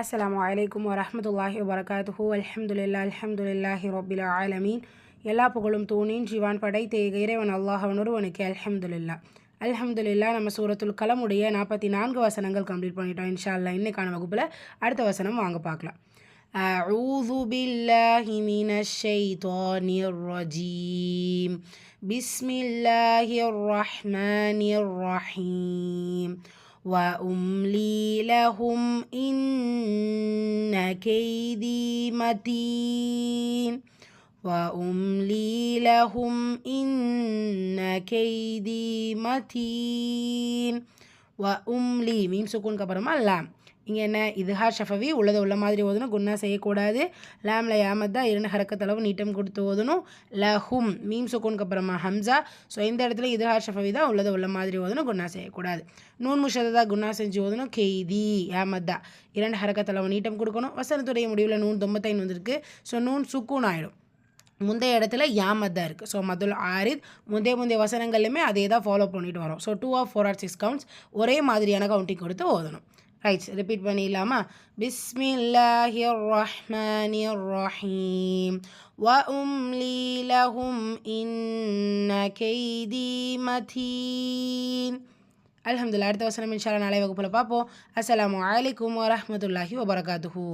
அஸ்ஸலாமு அலைக்கும் வரஹ்மத்துல்லாஹி வபரகாத்துஹு அல்ஹம்துலில்லா அல்ஹம்துலில்லாஹி ரப்பில் ஆலமீன் எல்லா புகழும் தூணின் ஜீவான் படைத்த இறைவன் அல்லாஹ் ஒருவனுக்கு அல்ஹம்துலில்லா அல்ஹம்துலில்லா நம்ம சூரத்துல் கலமுடைய நாற்பத்தி நான்கு வசனங்கள் கம்ப்ளீட் பண்ணிட்டோம் இன்ஷா அல்லாஹ் இன்னைக்கான வகுப்பில் அடுத்த வசனம் வாங்க பார்க்கலாம் أعوذ بالله من الشيطان الرجيم بسم الله الرحمن الرحيم وأملي لهم إن كيدي متين. وأملي لهم إن كيدي متين. வ உம்லி மீம் சுக்குனுக்கு அப்புறமா லேம். இங்கே என்ன? இதுஹா ஷஃபவி உள்ளது உள்ள மாதிரி ஓதணும். குன்னா செய்யக்கூடாது. லேமில் யாமத் தான் இரண்டு ஹரக்கத்தளவு நீட்டம் கொடுத்து ஓதணும். லஹும் மீம் சுக்குனுக்கு அப்புறமா ஹம்சா. ஸோ இந்த இடத்துல இதுஹா ஷஃபவி தான். உள்ளது உள்ள மாதிரி ஓதணும். குன்னா செய்யக்கூடாது. நூன் முஷதா குன்னா செஞ்சு ஓதணும். கெய்தி யாமத் தான் இரண்டு ஹரக்கத்தளவு நீட்டம் கொடுக்கணும். வசனத்துடைய முடிவில் நூன் தொம்பத்தைன்னு வந்திருக்கு. ஸோ நூன் சுக்கூன் ஆகிடும் முந்தைய இடத்துல யாமத் இருக்குது ஸோ மதுல் ஆரித் முந்தைய முந்தைய வசனங்கள்லையுமே அதே தான் ஃபாலோ பண்ணிட்டு வரோம். So two of four or six counts ஒரே மாதிரியான கவுண்டிங் கொடுத்து ஓதணும். ரைட்ஸ் ரிப்பீட் பண்ணிடலாமா? பிஸ்மில்லாஹி ரஹ்மானி ரஹீம் வ உம்லி லஹும் இன்ன கெய்தி மதீன் அலமதுல்லா அடுத்த வசனம் இன்ஷால்லா நாளை வகுப்பில் பார்ப்போம். அஸ்லாம் வலைக்கம் வரமத்துல்லாஹி வபரகாத்துஹூ